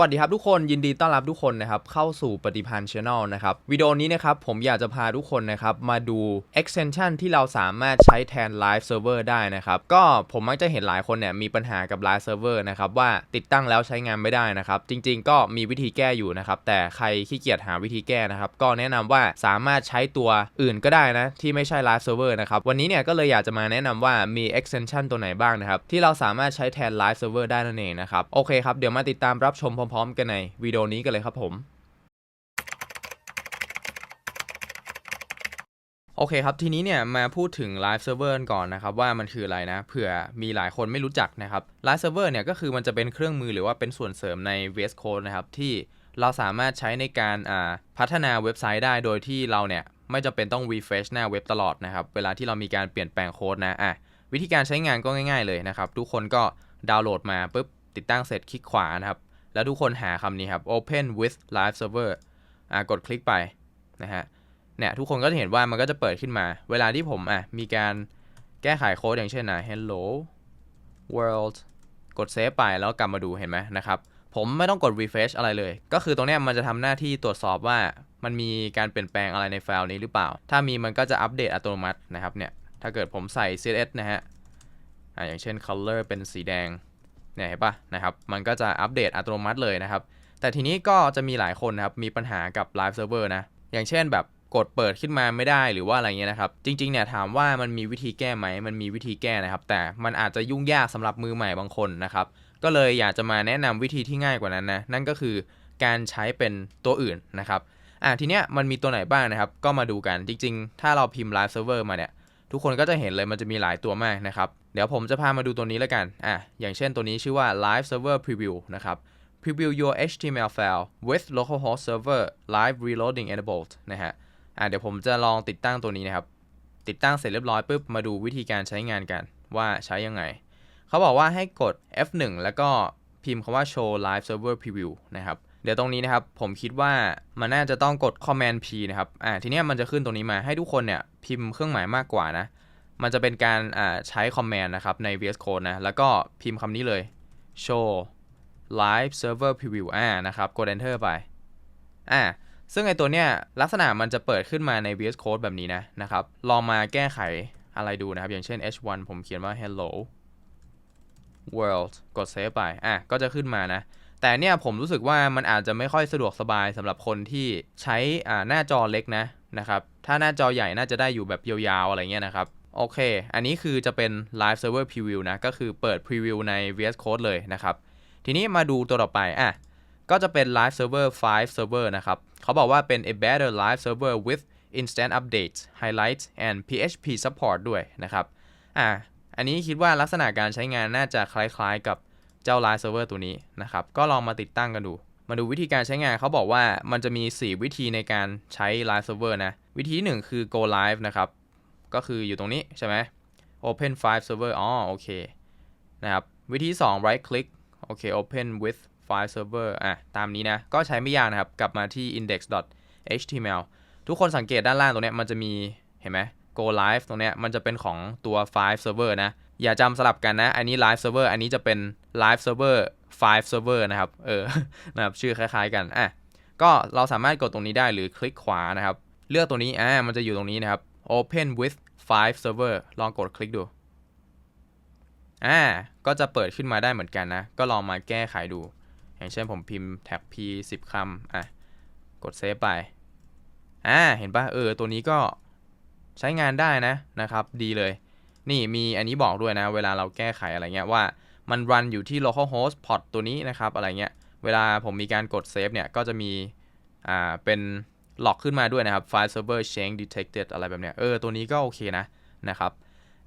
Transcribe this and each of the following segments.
วัสดีครับทุกคนยินดีต้อนรับทุกคนนะครับเข้าสู่ปฏิพันธ์ Channel นะครับวิดีโอนี้นะครับผมอยากจะพาทุกคนนะครับมาดู extension ที่เราสามารถใช้แทน Live Server ได้นะครับก็ผมมักจะเห็นหลายคนเนี่ยมีปัญหากับ Live Server นะครับว่าติดตั้งแล้วใช้งานไม่ได้นะครับจริง ๆ ก็มีวิธีแก้อยู่นะครับแต่ใครขี้เกียจหาวิธีแก้นะครับก็แนะนำว่าสามารถใช้ตัวอื่นก็ได้นะที่ไม่ใช่ Live Server นะครับวันนี้เนี่ยก็เลยอยากจะมาแนะนำว่ามี extension ตัวไหนบ้างนะครับที่เราสามารถใช้แทน Live Server ได้นั่นเองนะครับโอเคครับเดี๋ยวมาติดตามรับชมพร้อม ๆ กันในวิดีโอนี้กันเลยครับผมโอเคครับ ทีนี้เนี่ยมาพูดถึง Live Server กันก่อนนะครับ ว่ามันคืออะไรนะเผื่อมีหลายคนไม่รู้จักนะครับ Live Server เนี่ยก็คือมันจะเป็นเครื่องมือหรือว่าเป็นส่วนเสริมใน VS Code นะครับ ที่เราสามารถใช้ในการพัฒนาเว็บไซต์ได้โดยที่เราเนี่ย ไม่จำเป็นต้อง refresh หน้าเว็บตลอดนะครับ เวลาที่เรามีการเปลี่ยนแปลงโค้ดนะอะวิธีการใช้งานก็ง่าย ๆเลยนะครับ ทุกคนก็ดาวน์โหลดมาปุ๊บติดตั้งเสร็จคลิกขวานะครับ แล้วทุกคนหาคำนี้ครับ open with live server อ่ากดคลิกไปนะฮะเนี่ยทุกคนก็จะเห็นว่ามันก็จะเปิดขึ้นมา เวลาที่ผมอะมีการแก้ไขโค้ดอย่างเช่นนะ hello world กดเซฟไปแล้วกลับมาดูเห็นไหมนะครับ ผมไม่ต้องกด refresh อะไรเลย ก็คือตรงเนี้ยมันจะทำหน้าที่ตรวจสอบว่ามันมีการเปลี่ยนแปลงอะไรในไฟล์นี้หรือเปล่า ถ้ามีมันก็จะอัปเดตอัตโนมัตินะครับเนี่ยถ้าเกิดผมใส่ css นะฮะอ่าอย่างเช่น color เป็นสีแดง เนี่ยเห็นปะนะครับมันก็จะอัปเดตอัตโนมัติเลยนะครับ แต่ทีนี้ก็จะมีหลายคนนะครับมีปัญหากับ Live Server นะอย่างเช่นแบบกดเปิดขึ้นมาไม่ได้หรือว่าอะไรเงี้ยนะครับ จริงๆเนี่ยถามว่ามันมีวิธีแก้ไหมมันมีวิธีแก้นะครับ แต่มันอาจจะยุ่งยากสำหรับมือใหม่บางคนนะครับก็เลยอยากจะมาแนะนำวิธีที่ง่ายกว่านั้นนะนั่นก็คือการใช้เป็นตัวอื่นนะครับอะทีเนี้ยมันมีตัวไหนบ้างนะครับ ก็มาดูกันจริง ๆ ถ้าเราพิมพ์ Live Server มาเนี่ยทุกคนก็จะเห็นเลยมันจะมีหลายตัวมากนะครับ เดี๋ยวผมจะพามาดูตัวนี้แล้วกัน อะ อย่างเช่นตัวนี้ชื่อว่า Live Server Preview นะครับ Preview your HTML file with localhost server live reloading enabled นะฮะ อะ เดี๋ยวผมจะลองติดตั้งตัวนี้นะครับ ติดตั้งเสร็จเรียบร้อยปุ๊บ มาดูวิธีการใช้งานกันว่าใช้ยังไง เขาบอกว่าให้กด F1 แล้วก็พิมพ์คำว่า show live server preview นะครับ เดี๋ยวตรงนี้นะครับ ผมคิดว่ามันน่าจะต้องกด command P นะครับ อ่า ทีนี้มันจะขึ้นตรงนี้มาให้ทุกคนเนี่ยพิมพ์เครื่องหมายมากกว่านะ มันจะเป็นการใช้ command นะครับใน VS Code นะ แล้วก็พิมพ์คำนี้เลย show live server preview อ่านะครับ กด enter ไป อ่า ซึ่งไอตัวเนี้ยลักษณะมันจะเปิดขึ้นมาใน VS Code แบบนี้นะนะครับ ลองมาแก้ไขอะไรดูนะครับ อย่างเช่น h1 ผมเขียนว่า hello world กด save ไป อะ ก็จะขึ้นมานะ แต่เนี่ยผมรู้สึกว่ามันอาจจะไม่ค่อยสะดวกสบายสำหรับคนที่ใช้อ่าหน้าจอเล็กนะนะครับ ถ้าหน้าจอใหญ่น่าจะได้อยู่แบบยาวๆอะไรเงี้ยนะครับ โอเค อันนี้คือจะเป็น live server preview นะ ก็คือเปิด preview ใน VS Code เลยนะครับ ทีนี้มาดูตัวต่อไป อะ ก็จะเป็น live server 5 server นะครับ เขาบอกว่าเป็น a better live server with instant updates highlights and PHP support ด้วยนะครับ อะ อันนี้คิดว่าลักษณะการใช้งานน่าจะคล้ายๆกับเจ้า Live Server ตัวนี้นะครับ ก็ลองมาติดตั้งกันดู มาดูวิธีการใช้งานเขาบอกว่ามันจะมี 4 วิธีในการใช้ Live Server นะ วิธีหนึ่งคือ go live นะครับ ก็คืออยู่ตรงนี้ใช่ไหม open file server อ๋อโอเคนะครับ วิธี 2 right click โอเค open with file server อะ ตามนี้นะ ก็ใช้ไม่ยากนะครับ กลับมาที่ index.html ทุกคนสังเกตด้านล่างตรงนี้มันจะมีเห็นไหม go live ตรงนี้มันจะเป็นของตัว file server นะ อย่าจำสลับกันนะ อันนี้ live server อันนี้จะเป็น live server file server นะครับ เออ นะครับ ชื่อคล้ายๆกัน อะ ก็เราสามารถกดตรงนี้ได้หรือคลิกขวานะครับ เลือกตัวนี้ อ่า มันจะอยู่ตรงนี้นะครับ open with file server ลองกดคลิกดู อ่า ก็จะเปิดขึ้นมาได้เหมือนกันนะ ก็ลองมาแก้ไขดู อย่างเช่นผมพิมพ์แท็บ p 10คำอะ กดเซฟไป อ่า เห็นปะเออ ตัวนี้ก็ใช้งานได้นะนะครับ ดีเลย นี่มีอันนี้บอกด้วยนะ เวลาเราแก้ไขอะไรเงี้ยว่ามันรันอยู่ที่ localhost port ตัวนี้นะครับ อะไรเงี้ย เวลาผมมีการกดเซฟเนี่ย ก็จะมี อ่า เป็น หลอกขึ้นมาด้วยนะครับ file server change detected อะไรแบบเนี้ย เออ ตัวนี้ก็โอเคนะ นะครับ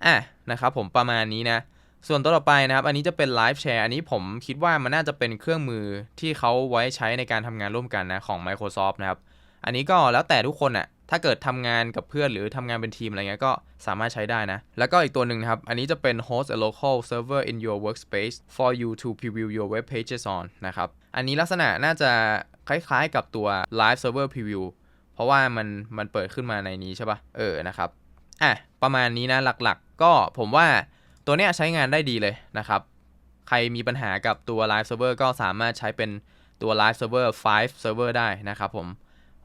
อะ นะครับผมประมาณนี้นะ ส่วนตัวต่อไปนะครับ อันนี้จะเป็น Live Share อันนี้ผมคิดว่ามันน่าจะเป็นเครื่องมือที่เขาไว้ใช้ในการทำงานร่วมกันนะของ Microsoft นะครับ อันนี้ก็แล้วแต่ทุกคนอะ ถ้าเกิดทำงานกับเพื่อนหรือทำงานเป็นทีมอะไรเงี้ยก็สามารถใช้ได้นะ แล้วก็อีกตัวหนึ่งนะครับ อันนี้จะเป็น host a local server in your workspace for you to preview your web pages on นะครับ อันนี้ลักษณะน่าจะคล้ายๆกับตัว live server preview เพราะว่ามันมันเปิดขึ้นมาในนี้ใช่ปะ่ะ เออนะครับ อะ ประมาณนี้นะหลักๆ ก็ผมว่าตัวเนี้ยใช้งานได้ดีเลยนะครับ ใครมีปัญหากับตัว live server ก็สามารถใช้เป็นตัว Live Server 5 Server ได้นะครับผม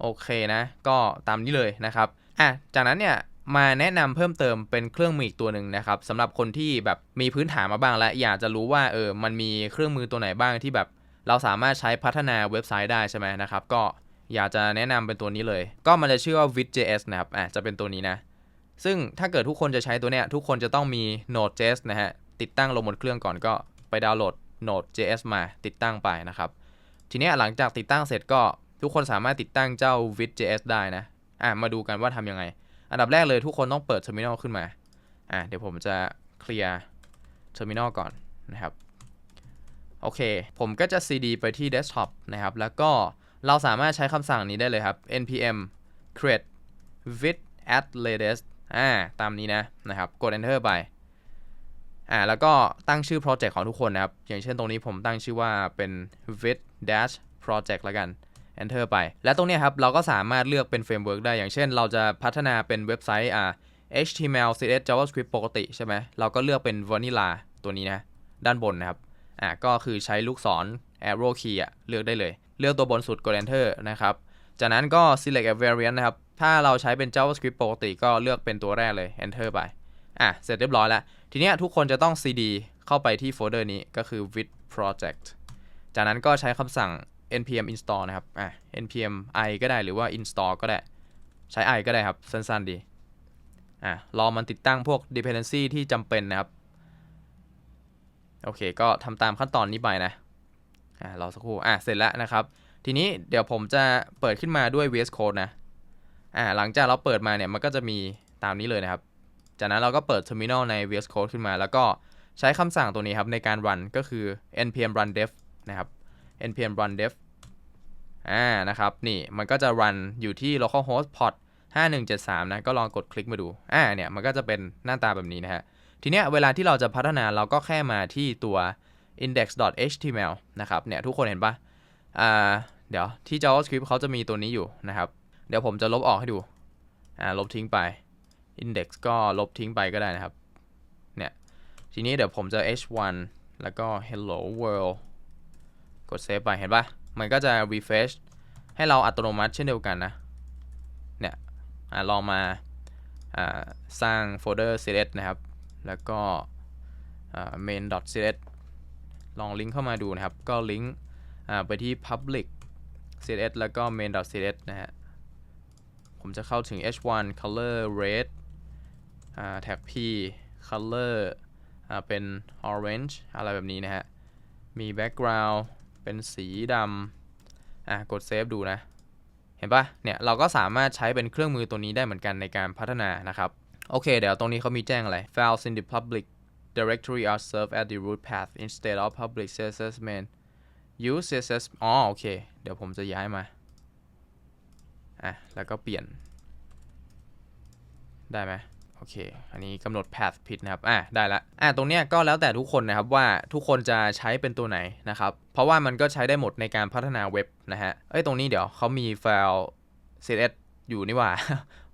โอเคนะ ก็ตามนี้เลยนะครับอะจากนั้นเนี่ยมาแนะนำเพิ่มเติมเป็นเครื่องมืออีกตัวหนึ่งนะครับสำหรับคนที่แบบมีพื้นฐานมาบ้างและอยากจะรู้ว่าเออมันมีเครื่องมือตัวไหนบ้างที่แบบเราสามารถใช้พัฒนาเว็บไซต์ได้ใช่ไหมนะครับ ก็อยากจะแนะนำเป็นตัวนี้เลย ก็มันจะชื่อว่า Vite.js นะครับอะจะเป็นตัวนี้นะ ซึ่งถ้าเกิดทุกคนจะใช้ตัวเนี้ยทุกคนจะต้องมี Node.js นะฮะติดตั้งลงบนเครื่องก่อนก็ไปดาวน์โหลด Node.js มาติดตั้งไปนะครับ ทีนี้หลังจากติดตั้งเสร็จก็ ทุกคนสามารถติดตั้งเจ้า Vite.js ได้นะ อะมาดูกันว่าทำยังไง อันดับแรกเลยทุกคนต้องเปิด Terminal ขึ้นมา อะเดี๋ยวผมจะเคลียร์ Terminal ก่อนนะครับ โอเค ผมก็จะ cd ไปที่ desktop นะครับ แล้วก็เราสามารถใช้คำสั่งนี้ได้เลยครับ npm create with at latest อ่า ตามนี้นะ นะครับ กด enter ไป อ่า แล้วก็ตั้งชื่อโปรเจกต์ของทุกคนนะครับ อย่างเช่นตรงนี้ผมตั้งชื่อว่าเป็น with dash project แล้วกัน enter ไป และตรงนี้ครับเราก็สามารถเลือกเป็นเฟรมเวิร์กได้ อย่างเช่น เราจะพัฒนาเป็นเว็บไซต์อ่า HTML CSS JavaScript ปกติใช่ไหมเราก็เลือกเป็น vanilla ตัวนี้นะ ด้านบนนะครับอ่าก็คือใช้ลูกศร arrow key อะเลือกได้เลย เลือกตัวบนสุด กด enter นะครับ จากนั้นก็ select a variant นะครับ ถ้าเราใช้เป็น JavaScript ปกติก็เลือกเป็นตัวแรกเลย enter ไป อะ เสร็จเรียบร้อยแล้ว ทีนี้ทุกคนจะต้อง cd เข้าไปที่โฟลเดอร์นี้ก็คือ with project จากนั้นก็ใช้คำสั่ง npm install นะครับ อะ npm i ก็ได้หรือว่า install ก็ได้ ใช้ i ก็ได้ครับ สั้นๆดี อะ รอมันติดตั้งพวก dependency ที่จำเป็นนะครับ โอเค ก็ทำตามขั้นตอนนี้ไปนะ อะ รอสักครู่ อะ เสร็จแล้วนะครับ ทีนี้เดี๋ยวผมจะเปิดขึ้นมาด้วย VS Code นะ อ่าหลังจากเราเปิดมาเนี่ย มันก็จะมีตามนี้เลยนะครับ จากนั้นเราก็เปิด terminal ใน VS Code ขึ้นมา แล้วก็ใช้คำสั่งตัวนี้ครับในการ run ก็คือ npm run dev นะครับ npm run dev อ่านะครับ นี่มันก็จะ run อยู่ที่ localhost port 5173 นะ ก็ลองกดคลิกมาดู อ่าเนี่ย มันก็จะเป็นหน้าตาแบบนี้นะฮะ ทีเนี้ยเวลาที่เราจะพัฒนาเราก็แค่มาที่ตัว index.html นะครับ เนี่ย ทุกคนเห็นปะอ่าเดี๋ยวที่ JavaScript เขาจะมีตัวนี้อยู่นะครับ เดี๋ยวผมจะลบออกให้ดู อ่า ลบทิ้งไป index ก็ลบทิ้งไปก็ได้นะครับ เนี่ย ทีนี้เดี๋ยวผมจะ h1 แล้วก็ hello world กดเซฟไปเห็นปะมันก็จะ refresh ให้เราอัตโนมัติเช่นเดียวกันนะ เนี่ยอลองมาสร้างโฟลเดอร์ css นะครับ แล้วก็ main.css ลองลิงก์เข้ามาดูนะครับ ก็ลิงก์ไปที่ public css แล้วก็ main.css นะฮะ ผมจะเข้าถึง h1 color red อ่า tag p color เป็น orange อะไรแบบนี้นะฮะ มี background เป็นสีดำอะกด save ดูนะ เห็นปะเนี่ยเราก็สามารถใช้เป็นเครื่องมือตัวนี้ได้เหมือนกันในการพัฒนานะครับ โอเค เดี๋ยวตรงนี้เขามีแจ้งอะไร files in the public directory are served at the root path instead of public css main use css อ๋อโอเค เดี๋ยวผมจะย้ายมา อะ แล้วก็เปลี่ยน ได้ไหม โอเค อันนี้กำหนด path ผิดนะครับ อะ ได้ละ อะ ตรงเนี้ยก็แล้วแต่ทุกคนนะครับว่าทุกคนจะใช้เป็นตัวไหนนะครับ เพราะว่ามันก็ใช้ได้หมดในการพัฒนาเว็บนะฮะ เอ้ย ตรงนี้เดี๋ยวเขามีไฟล์ css อยู่นี่ว่า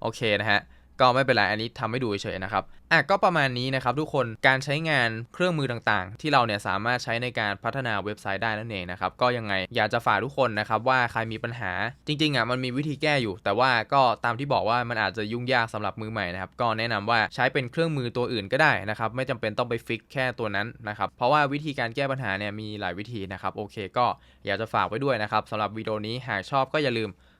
โอเคนะฮะ ก็ไม่เป็นไรอันนี้ทำให้ดูเฉยๆนะครับอะก็ประมาณนี้นะครับทุกคนการใช้งานเครื่องมือต่างๆ ที่เราเนี่ยสามารถใช้ในการพัฒนาเว็บไซต์ได้นั่นเองนะครับก็ยังไงอยากจะฝากทุกคนนะครับว่าใครมีปัญหาจริงๆอะมันมีวิธีแก้อยู่ แต่ว่าก็ตามที่บอกว่ามันอาจจะยุ่งยากสำหรับมือใหม่นะครับก็แนะนำว่าใช้เป็นเครื่องมือตัวอื่นก็ได้นะครับไม่จำเป็นต้องไปฟิกแค่ตัวนั้นนะครับเพราะว่าวิธีการแก้ปัญหาเนี่ยมีหลายวิธีนะครับโอเค ก็อยากจะฝากไว้ด้วยนะครับสำหรับวิดีโอนี้หากชอบก็อย่าลืม